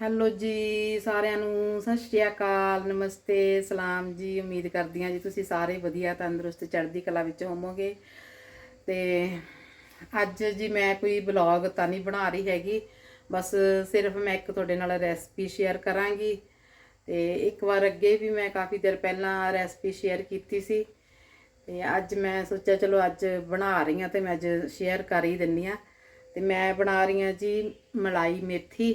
Hello ਜੀ, ਸਾਰਿਆਂ ਨੂੰ ਸਤਿ ਸ਼੍ਰੀ ਅਕਾਲ, ਨਮਸਤੇ, ਸਲਾਮ ਜੀ, ਉਮੀਦ ਕਰਦੀ ਹਾਂ ਜੀ ਤੁਸੀਂ ਸਾਰੇ ਵਧੀਆ, ਤੰਦਰੁਸਤ, ਚੜ੍ਹਦੀ ਕਲਾ ਵਿੱਚ ਹੋਵੋਗੇ। ਤੇ ਅੱਜ ਜੀ ਮੈਂ ਕੋਈ ਬਲੌਗ ਤਾਂ ਨਹੀਂ ਬਣਾ ਰਹੀ ਹੈਗੀ, ਬਸ ਸਿਰਫ ਮੈਂ ਇੱਕ ਤੁਹਾਡੇ ਨਾਲ ਰੈਸਪੀ ਸ਼ੇਅਰ ਕਰਾਂਗੀ। ਤੇ ਇੱਕ ਵਾਰ ਅੱਗੇ ਵੀ ਮੈਂ ਕਾਫੀ ਦੇਰ ਪਹਿਲਾਂ ਰੈਸਪੀ ਸ਼ੇਅਰ ਕੀਤੀ ਸੀ। ਤੇ ਅੱਜ ਮੈਂ ਸੋਚਿਆ ਚਲੋ ਅੱਜ ਬਣਾ ਰਹੀ ਹਾਂ ਤੇ ਮੈਂ ਅੱਜ ਸ਼ੇਅਰ ਕਰ ਹੀ ਦਿੰਨੀ ਆ ਤੇ ਮੈਂ ਬਣਾ ਰਹੀ ਹਾਂ ਜੀ ਮਲਾਈ ਮੇਥੀ।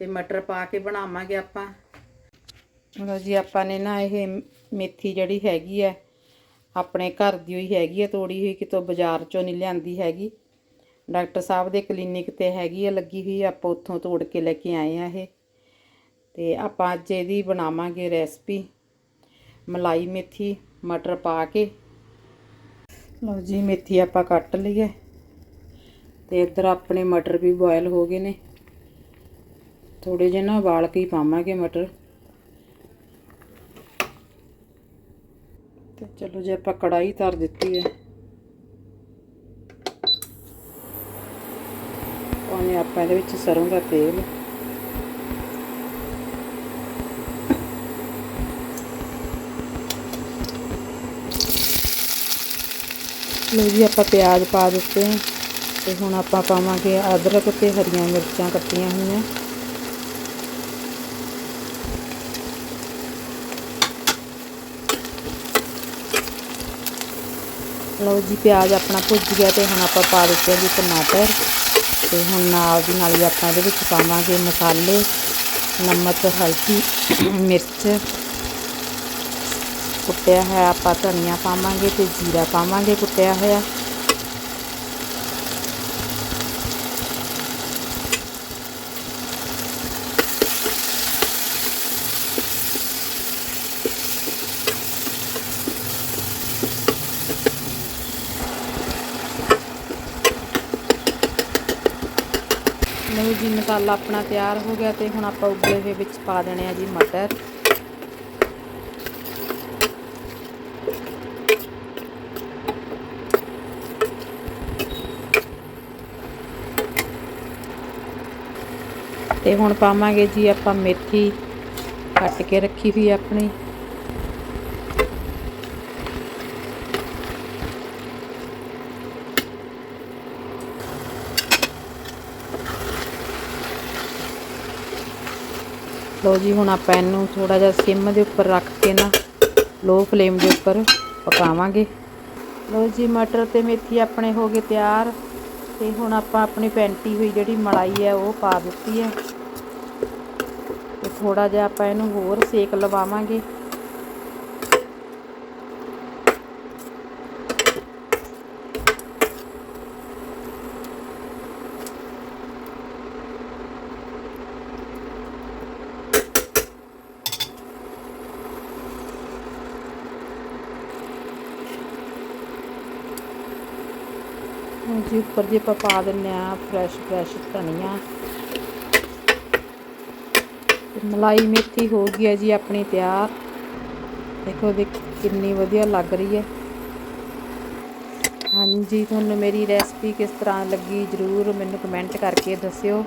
ਤੇ ਮਟਰ ਪਾ ਕੇ ਬਣਾਵਾਂਗੇ ਆਪਾਂ। ਲਓ ਜੀ, ਆਪਾਂ ਨੇ ਨਾ ਇਹ ਮੇਥੀ ਜਿਹੜੀ ਹੈਗੀ ਹੈ, ਆਪਣੇ ਘਰ ਦੀ ਹੋਈ ਹੈਗੀ ਹੈ, ਤੋੜੀ ਹੋਈ, ਕਿਤੋਂ ਬਾਜ਼ਾਰ ਚੋਂ ਨਹੀਂ ਲਿਆਂਦੀ ਹੈਗੀ। ਡਾਕਟਰ ਸਾਹਿਬ ਦੇ ਕਲੀਨਿਕ ਤੇ ਹੈਗੀ ਹੈ, ਲੱਗੀ ਹੋਈ ਆਪਾਂ ਉੱਥੋਂ ਤੋੜ ਕੇ ਲੈ ਕੇ ਆਏ ਆ ਇਹ। ਤੇ ਆਪਾਂ ਅੱਜ ਇਹਦੀ ਬਣਾਵਾਂਗੇ ਰੈਸਪੀ, ਮਲਾਈ ਮੇਥੀ, ਮਟਰ ਪਾ ਕੇ। ਲਓ ਜੀ, ਮੇਥੀ ਆਪਾਂ ਕੱਟ ਲਈਏ ਤੇ ਇੱਧਰ ਆਪਣੇ ਮਟਰ ਵੀ ਬੋਇਲ ਹੋ ਗਏ ਨੇ। ਥੋੜੇ ਜਿਹੇ ਨਾ ਉਬਾਲ ਕੇ ਪਾਵਾਂਗੇ ਮਟਰ। ਤੇ ਚਲੋ ਜੇ ਆਪਾਂ ਕੜਾਈ ਧਰ ਦਿੱਤੀ ਹੈ। ਪਾਉਣੇ ਆਪਾਂ ਇਹਦੇ ਵਿੱਚ ਸਰੋਂ ਦਾ ਤੇਲ। ਲੋ ਜੀ ਆਪਾਂ ਪਿਆਜ਼ ਪਾ ਦਿੱਤੇ ਆ। ਤੇ ਹੁਣ ਆਪਾਂ ਪਾਵਾਂਗੇ ਅਦਰਕ ਤੇ ਹਰੀਆਂ ਮਿਰਚਾਂ ਕੱਟੀਆਂ ਹੋਈਆਂ। ਲਓ ਜੀ, ਪਿਆਜ਼ ਆਪਣਾ ਭੁੱਜ ਗਿਆ ਤੇ ਹੁਣ ਆਪਾਂ ਪਾ ਦਿੱਤੇ ਆ ਜੀ ਟਮਾਟਰ। ਤੇ ਹੁਣ ਨਾਲ ਦੀ ਨਾਲ ਹੀ ਆਪਾਂ ਇਹਦੇ ਵਿੱਚ ਪਾਵਾਂਗੇ ਮਸਾਲੇ, ਨਮਕ, ਹਲਦੀ, ਮਿਰਚ। ਕੁੱਟਿਆ ਹੋਇਆ ਆਪਾਂ ਧਨੀਆ ਪਾਵਾਂਗੇ ਤੇ ਜੀਰਾ ਪਾਵਾਂਗੇ ਕੁੱਟਿਆ ਹੋਇਆ। ਲਓ ਜੀ, ਮਸਾਲਾ ਆਪਣਾ ਤਿਆਰ ਹੋ ਗਿਆ ਤੇ ਹੁਣ ਆਪਾਂ ਉਬਲੇ ਹੋਏ ਵਿੱਚ ਪਾ ਦੇਣੇ ਆ ਜੀ ਮਟਰ। ਤੇ ਹੁਣ ਪਾਵਾਂਗੇ ਜੀ ਆਪਾਂ ਮੇਥੀ ਕੱਟ ਕੇ ਰੱਖੀ ਹੋਈ ਆਪਣੀ। ਲਓ ਜੀ, ਹੁਣ ਆਪਾਂ ਇਹਨੂੰ ਥੋੜਾ ਜਿਹਾ ਸਿਮ ਦੇ ਉੱਪਰ ਰੱਖ ਕੇ ਨਾ ਲੋ ਫਲੇਮ ਦੇ ਉੱਪਰ ਪਕਾਵਾਂਗੇ। ਲਓ ਜੀ, ਮਟਰ ਤੇ ਮੇਥੀ ਆਪਣੇ ਹੋ ਗਏ ਤਿਆਰ ਤੇ ਹੁਣ ਆਪਾਂ ਆਪਣੀ ਪੈਂਟੀ ਹੋਈ ਜਿਹੜੀ ਮਲਾਈ ਹੈ ਉਹ ਪਾ ਦਿੱਤੀ ਹੈ। ਤੇ ਥੋੜਾ ਜਿਹਾ ਆਪਾਂ ਇਹਨੂੰ ਹੋਰ ਸੇਕ ਲਵਾਵਾਂਗੇ। ਜੀ ਉੱਪਰ ਜੇ ਆਪਾਂ ਪਾ ਦਿੰਨੇ ਆ ਫਰੈਸ਼ ਫਰੈਸ਼ ਧਨੀਆ। ਮਲਾਈ ਮੇਥੀ ਹੋ ਗਈ ਹੈ ਜੀ ਆਪਣੀ ਤਿਆਰ। ਦੇਖੋ ਦੇ ਕਿੰਨੀ ਵਧੀਆ ਲੱਗ ਰਹੀ ਹੈ। ਹਾਂਜੀ, ਤੁਹਾਨੂੰ ਮੇਰੀ ਰੈਸਪੀ ਕਿਸ ਤਰ੍ਹਾਂ ਲੱਗੀ ਜਰੂਰ ਮੈਨੂੰ ਕਮੈਂਟ ਕਰਕੇ ਦੱਸਿਓ।